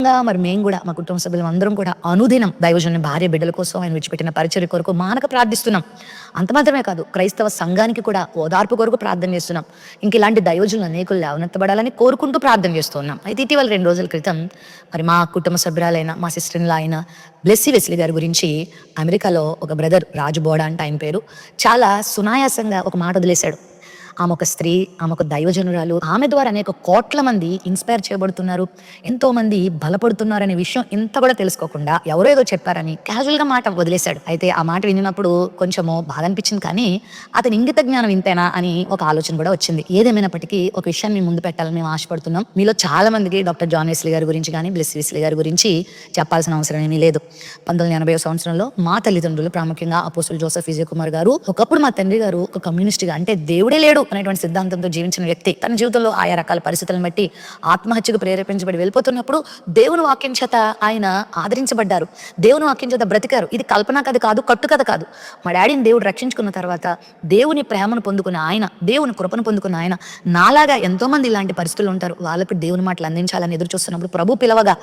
మరి మేము కూడా మా కుటుంబ సభ్యులం అందరం కూడా అనుదినం దైవజన భార్య బిడ్డల కోసం ఆయన విడిచిపెట్టిన పరిచర్య కొరకు మానక ప్రార్థిస్తున్నాం. అంత మాత్రమే కాదు క్రైస్తవ సంఘానికి కూడా ఓదార్పు కొరకు ప్రార్థన చేస్తున్నాం. ఇంక ఇలాంటి దైవజనులు అనేకులు లేవనెత్తబడాలని కోరుకుంటూ ప్రార్థన చేస్తున్నాం అయితే ఇటీవల రెండు రోజుల క్రితం మరి మా కుటుంబ సభ్యురాలైన మా సిస్టర్లా అయిన బ్లెస్సీ వెస్లీ గారి గురించి అమెరికాలో ఒక బ్రదర్ రాజు బోడా అంటే ఆయన పేరు చాలా సునాయాసంగా ఒక మాట వదిలేశాడు. ఆమె ఒక స్త్రీ ఆమె ఒక దైవజనురాలు ఆమె ద్వారా అనేక కోట్ల మంది ఇన్స్పైర్ చేయబడుతున్నారు. ఎంతో మంది బలపడుతున్నారనే విషయం ఇంత కూడా తెలుసుకోకుండా ఎవరో ఏదో చెప్పారని క్యాజువల్గా మాట వదిలేశాడు. అయితే ఆ మాట వినినప్పుడు కొంచెము బాధ అనిపించింది కానీ అతని ఇంగిత జ్ఞానం ఇంతేనా అని ఒక ఆలోచన కూడా వచ్చింది. ఏదేమైనప్పటికీ ఒక విషయాన్ని ముందు పెట్టాలని మేము ఆశపడుతున్నాం. మీలో చాలా మందికి డాక్టర్ జాన్ వెస్లీ గారి గురించి కానీ బ్లెస్ వెస్లీ గారి గురించి చెప్పాల్సిన అవసరం ఏమీ లేదు. పంతొమ్మిది ఎనభై సంవత్సరంలో మా తల్లిదండ్రులు ప్రాముఖ్యంగా అపోసుల్ జోసఫ్ విజయ్ కుమార్ గారు ఒకప్పుడు మా తండ్రి గారు ఒక కమ్యూనిస్ట్గా అంటే దేవుడే లేడు. అనేటువంటి సిద్ధాంతంతో జీవించిన వ్యక్తి తన జీవితంలో ఆయా రకాల పరిస్థితులను బట్టి ఆత్మహత్యకు ప్రేరేపించబడి వెళ్ళిపోతున్నప్పుడు దేవుని వాక్యం చేత ఆయన ఆదరించబడ్డారు. దేవుని వాక్యం చేత బ్రతికారు. ఇది కల్పన కథ కాదు కట్టు కథ కాదు. మా డాడీని దేవుడు రక్షించుకున్న తర్వాత దేవుని ప్రేమను పొందుకున్న ఆయన దేవుని కృపను పొందుకున్న ఆయన నాలాగా ఎంతో మంది ఇలాంటి పరిస్థితులు ఉంటారు. వాళ్ళకి దేవుని మాటలు అందించాలని ఎదురు చూస్తున్నప్పుడు ప్రభు పిలవగా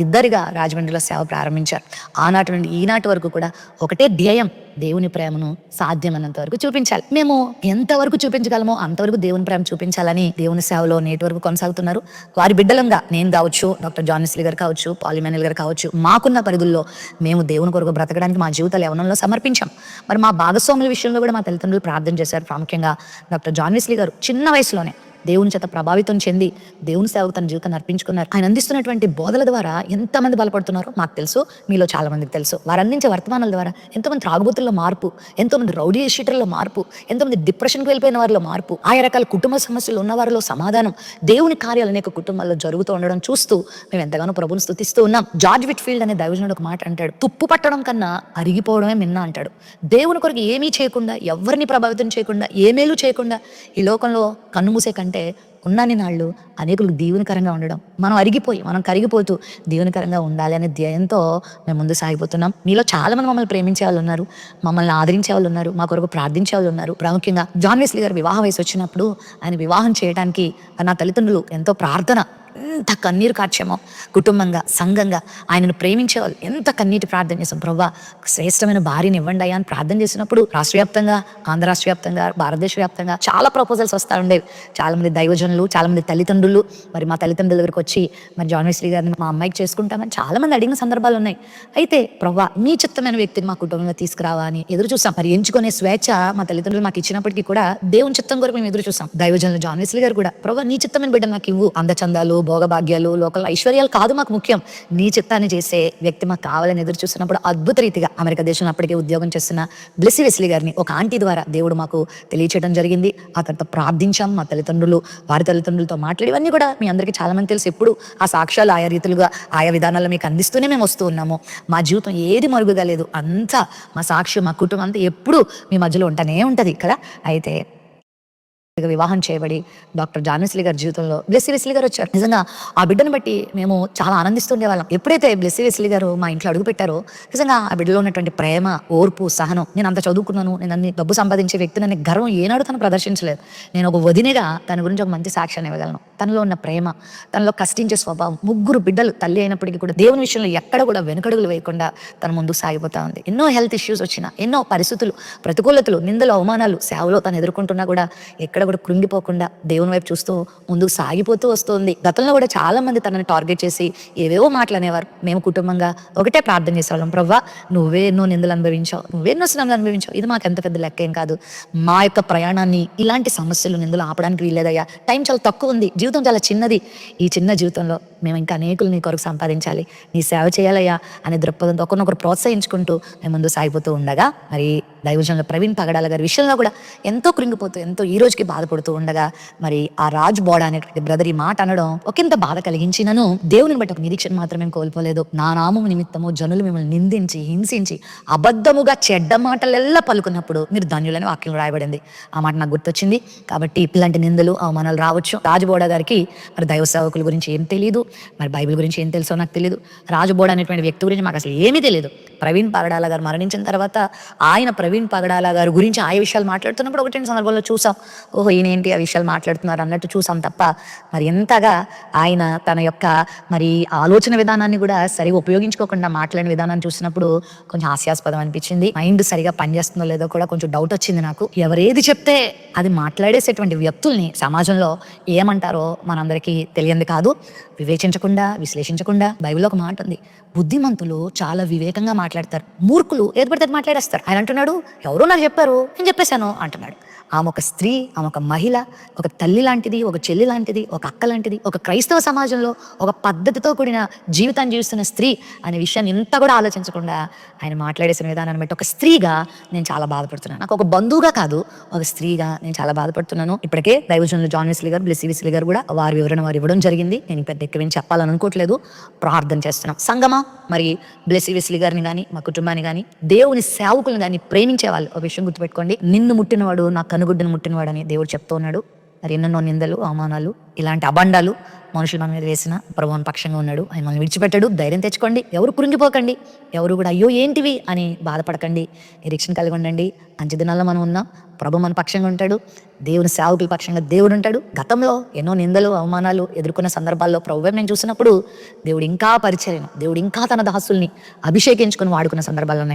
ఇద్దరిగా రాజమండ్రిలో సేవ ప్రారంభించారు. ఆనాటి నుండి ఈనాటి వరకు కూడా ఒకటే ధ్యేయం దేవుని ప్రేమను సాధ్యమైనంత వరకు చూపించాలి. మేము ఎంతవరకు చూపించగలమో అంతవరకు దేవుని ప్రేమ చూపించాలని దేవుని సేవలో నేటి వరకు కొనసాగుతున్నారు. వారి బిడ్డలంగా నేను కావచ్చు డాక్టర్ జానిస్లీ గారు కావచ్చు పాలిమెనల్ గారు కావచ్చు మాకున్న పరిధుల్లో మేము దేవుని కొరకు బ్రతకడానికి మా జీవితాలు యవనంలో సమర్పించాం. మరి మా భాగస్వాముల విషయంలో కూడా మా తల్లిదండ్రులు ప్రార్థన చేశారు. ప్రాముఖ్యంగా డాక్టర్ జాన్విస్లీ గారు చిన్న వయసులోనే. దేవుని చేత ప్రభావితం చెంది దేవుని సేవకు తన జీవితాన్ని అర్పించుకున్నారు. ఆయన అందిస్తున్నటువంటి బోధల ద్వారా ఎంతమంది బలపడుతున్నారో మాకు తెలుసు మీలో చాలా మందికి తెలుసు. వారు అందించే వర్తమానాల ద్వారా ఎంతోమంది త్రాగుబోతుల్లో మార్పు ఎంతోమంది రౌడీ షీటర్లో మార్పు ఎంతోమంది డిప్రెషన్కి వెళ్ళిపోయిన వారిలో మార్పు ఆయా రకాల కుటుంబ సమస్యలు ఉన్న వారిలో సమాధానం దేవుని కార్యాలు అనేక కుటుంబాల్లో జరుగుతూ ఉండడం చూస్తూ మేము ఎంతగానో ప్రభుని స్థుతిస్తూ ఉన్నాం. జార్జ్ విట్ ఫీల్డ్ అనే దైవజనుడు ఒక మాట అంటాడు తుప్పు పట్టడం కన్నా అరిగిపోవడమే మిన్న అంటాడు. దేవుని కొరకు ఏమీ చేయకుండా ఎవరిని ప్రభావితం చేయకుండా ఏ మేలు చేయకుండా ఈ లోకంలో కన్నుమూసే కంటే అంటే ఉన్నాని నాళ్ళు అనేకులకు దీవెనకరంగా ఉండడం. మనం అరిగిపోయి మనం కరిగిపోతూ దీవెనకరంగా ఉండాలి అనే ధ్యేయంతో మేము ముందు సాగిపోతున్నాం. మీలో చాలా మంది మమ్మల్ని ప్రేమించే వాళ్ళు ఉన్నారు మమ్మల్ని ఆదరించే వాళ్ళు ఉన్నారు మా కొరకు ప్రార్థించే వాళ్ళు ఉన్నారు. ప్రాముఖ్యంగా జాన్ వెస్లీ గారు వివాహ వయసు వచ్చినప్పుడు ఆయన వివాహం చేయడానికి నా తల్లిదండ్రులు ఎంతో ప్రార్థన ఎంత కన్నీరు కార్చామో. కుటుంబంగా సంఘంగా ఆయనను ప్రేమించేవాళ్ళు ఎంత కన్నీటి ప్రార్థన చేసాం ప్రభా శ్రేష్టమైన భార్యని ఇవ్వండి అయ్యా అని ప్రార్థన చేసినప్పుడు రాష్ట్ర వ్యాప్తంగా ఆంధ్ర రాష్ట్ర వ్యాప్తంగా భారతదేశ వ్యాప్తంగా చాలా ప్రపోజల్స్ వస్తూ ఉండేవి. చాలా మంది దైవజనులు చాలా మంది తల్లిదండ్రులు మరి మా తల్లిదండ్రుల దగ్గరికి వచ్చి మరి జాన్ గారిని మా అమ్మాయికి చేసుకుంటామని చాలా మంది అడిగిన సందర్భాలు ఉన్నాయి. అయితే ప్రభా మీ చిత్తమైన వ్యక్తిని మా కుటుంబంలో తీసుకురావా అని ఎదురు చూసాం మరి ఎంచుకునే స్వేచ్ఛ మా తల్లిదండ్రులు మాకు ఇచ్చినప్పటికీ కూడా దేవుని చిత్తం కొరకు మేము ఎదురు చూసాం దైవజనులు జాన్ గారు కూడా ప్రభా నీ చిత్తమైన బిడ్డ నాకు ఇవ్వు. అందచందాలు భోగభాగ్యాలు లోకల్ ఐశ్వర్యాలు కాదు మాకు ముఖ్యం. నీ చిత్తాన్ని చేసే వ్యక్తి మాకు కావాలని ఎదురు చూస్తున్నప్పుడు అద్భుత రీతిగా అమెరికా దేశంలో అప్పటికే ఉద్యోగం చేస్తున్న బ్లెస్సీ వెస్లీ గారిని ఒక ఆంటీ ద్వారా దేవుడు మాకు తెలియచేయడం జరిగింది. ఆ తర్వాత ప్రార్థించాం మా తల్లిదండ్రులు వారి తల్లిదండ్రులతో మాట్లాడి ఇవన్నీ కూడా మీ అందరికీ చాలామంది తెలుసు. ఎప్పుడు ఆ సాక్ష్యాలు ఆయా రీతులుగా ఆయా విధానాలు మీకు అందిస్తూనే మేము వస్తూ ఉన్నాము. మా జీవితం ఏది మరుగుగా లేదు అంతా మా సాక్ష్యం మా కుటుంబం అంతా ఎప్పుడు మీ మధ్యలో ఉంటానే ఉంటుంది కదా. అయితే వివాహం చేయబడి డాక్టర్ జానస్లీ గారి జీవితంలో బ్లెస్సీ వెస్లీ గారు వచ్చారు. నిజంగా ఆ బిడ్డను బట్టి మేము చాలా ఆనందిస్తుండే వాళ్ళం. ఎప్పుడైతే బ్లెస్సీ వెస్లీ గారు మా ఇంట్లో అడుగు పెట్టారో నిజంగా ఆ బిడ్డలో ఉన్నటువంటి ప్రేమ ఓర్పు సహనం నేను అంత చదువుకున్నాను నేను అన్ని డబ్బు సంపాదించే వ్యక్తిని అనే గర్వం ఏనాడు తను ప్రదర్శించలేదు. నేను ఒక వదినగా తన గురించి ఒక మంచి సాక్ష్యాన్ని ఇవ్వగలను. తనలో ఉన్న ప్రేమ తనలో కష్టించే స్వభావం ముగ్గురు బిడ్డలు తల్లి అయినప్పటికీ కూడా దేవుని విషయంలో ఎక్కడ కూడా వెనుకడుగులు వేయకుండా తన ముందుకు సాగిపోతా ఉంది. ఎన్నో హెల్త్ ఇష్యూస్ వచ్చినా ఎన్నో పరిస్థితులు ప్రతికూలతలు నిందలు అవమానాలు సేవలో తను ఎదుర్కొంటున్నా కూడా ఎక్కడ కూడా కృంగిపోకుండా దేవుని వైపు చూస్తూ ముందుకు సాగిపోతూ వస్తుంది. గతంలో కూడా చాలా మంది తనని టార్గెట్ చేసి ఏవేవో మాటలు అనేవారు. మేము కుటుంబంగా ఒకటే ప్రార్థన చేసేవాళ్ళం. ప్రవ్వా నువ్వే ఎన్నో నిందలు అనుభవించావు నువ్వే ఎన్నో శ్రమలు అనుభవించావు. ఇది మాకు ఎంత పెద్ద లెక్క ఏం కాదు. మా యొక్క ప్రయాణాన్ని ఇలాంటి సమస్యలు నిందలు ఆపడానికి వీల్లేదయ్యా. టైం చాలా తక్కువ ఉంది. జీవితం చాలా చిన్నది. ఈ చిన్న జీవితంలో మేము ఇంకా అనేకులు నీ కొరకు సంపాదించాలి. నీ సేవ చేయాలయ్యా అనే దృక్పథంతో ఒకరినొకరు ప్రోత్సహించుకుంటూ మేము ముందు సాగిపోతూ ఉండగా మరి దైవజనుల ప్రవీణ్ పగడాల గారి విషయంలో కూడా ఎంతో కృంగిపోతూ ఎంతో ఈ రోజుకి బాధపడుతూ ఉండగా మరి ఆ రాజ్ బోడా అనేటువంటి బ్రదర్ ఈ మాట అనడం ఒకంత బాధ కలిగించినను దేవుని బట్టి ఒక నిరీక్షణ మాత్రమే కోల్పోలేదు. నా నామము నిమిత్తము జనులు మిమ్మల్ని నిందించి హింసించి అబద్ధముగా చెడ్డ మాటలెల్లా పలుకున్నప్పుడు మీరు ధన్యులని వాక్యం రాయబడింది. ఆ మాట నాకు గుర్తొచ్చింది. కాబట్టి ఇలాంటి నిందలు అవమానాలు రావచ్చు. రాజబోడా గారికి మరి దైవ సేవకుల గురించి ఏం తెలియదు మరి బైబిల్ గురించి ఏం తెలుసో నాకు తెలియదు రాజబోడా అనేటువంటి వ్యక్తి గురించి మాకు అసలు ఏమీ తెలియదు ప్రవీణ్ పారడాల గారు మరణించిన తర్వాత ఆయన ప్రవీణ్ ప్రవీణ్ పగడాల గారి గురించి ఆ విషయాలు మాట్లాడుతున్నప్పుడు ఒకటి సందర్భంలో చూసాం. ఓహో ఈయనేంటి ఆ విషయాలు మాట్లాడుతున్నారు అన్నట్టు చూసాం తప్ప మరి ఎంతగా ఆయన తన యొక్క మరి ఆలోచన విధానాన్ని కూడా సరిగా ఉపయోగించుకోకుండా మాట్లాడిన విధానాన్ని చూసినప్పుడు కొంచెం హాస్యాస్పదం అనిపించింది. మైండ్ సరిగా పనిచేస్తుందో లేదో కూడా కొంచెం డౌట్ వచ్చింది నాకు. ఎవరేది చెప్తే అది మాట్లాడేసేటువంటి వ్యక్తుల్ని సమాజంలో ఏమంటారో మనందరికీ తెలియంది కాదు. వివేచించకుండా విశ్లేషించకుండా బైబిల్లో ఒక మాట ఉంది. బుద్ధిమంతులు చాలా వివేకంగా మాట్లాడతారు. మూర్ఖులు ఏర్పడితే మాట్లాడేస్తారు. ఆయన అంటున్నాడు ఎవరో నాకు చెప్పారు నేను చెప్పేశాను అంటున్నాడు. ఆమె ఒక స్త్రీ ఆమె ఒక మహిళ ఒక తల్లి లాంటిది ఒక చెల్లి లాంటిది ఒక అక్క లాంటిది ఒక క్రైస్తవ సమాజంలో ఒక పద్ధతితో కూడిన జీవితాన్ని జీవిస్తున్న స్త్రీ అనే విషయాన్ని ఇంత కూడా ఆలోచించకుండా ఆయన మాట్లాడేసిన విధానాన్ని బట్టి ఒక స్త్రీగా నేను చాలా బాధపడుతున్నాను. నాకు ఒక బంధువుగా కాదు ఒక స్త్రీగా నేను చాలా బాధపడుతున్నాను. ఇప్పటికే దైవజనులు జాన్ విస్లీ గారు బ్లెస్సీ విస్లీ గారు కూడా వారి వివరణ వారు ఇవ్వడం జరిగింది. నేను పెద్ద ఎక్కువ ఏం చెప్పాలని అనుకోవట్లేదు. ప్రార్థన చేస్తున్నాం. సంగమా మరి బ్లెస్సీ విస్లీ గారిని కానీ మా కుటుంబాన్ని కానీ దేవుని సేవకులను కానీ ప్రేమించే వాళ్ళు. ఒక విషయం గుర్తుపెట్టుకోండి. నిన్ను ముట్టినవాడు నా కనుగుడ్డను ముట్టినవాడు అని దేవుడు చెప్తూ ఉన్నాడు. మరి ఎన్నెన్నో నిందలు అవమానాలు ఇలాంటి అబండాలు మనుషులు మన మీద వేసిన ప్రభువుని పక్షంగా ఉన్నాడు. ఆయన మనం విడిచిపెట్టాడు. ధైర్యం తెచ్చుకోండి. ఎవరు కురింగిపోకండి. ఎవరు కూడా అయ్యో ఏంటివి అని బాధపడకండి. నిరీక్షణ కలిగి ఉండండి. అంచె దినాల్లో మనం ఉన్నాం. ప్రభు మన పక్షంగా ఉంటాడు. దేవుని సేవకుల పక్షంగా దేవుడు ఉంటాడు. గతంలో ఎన్నో నిందలు అవమానాలు ఎదుర్కొన్న సందర్భాల్లో ప్రభు నేను చూసినప్పుడు దేవుడు ఇంకా పరిచయం దేవుడు ఇంకా తన దాసుల్ని అభిషేకించుకొని వాడుకున్న సందర్భాలు ఉన్నాయి.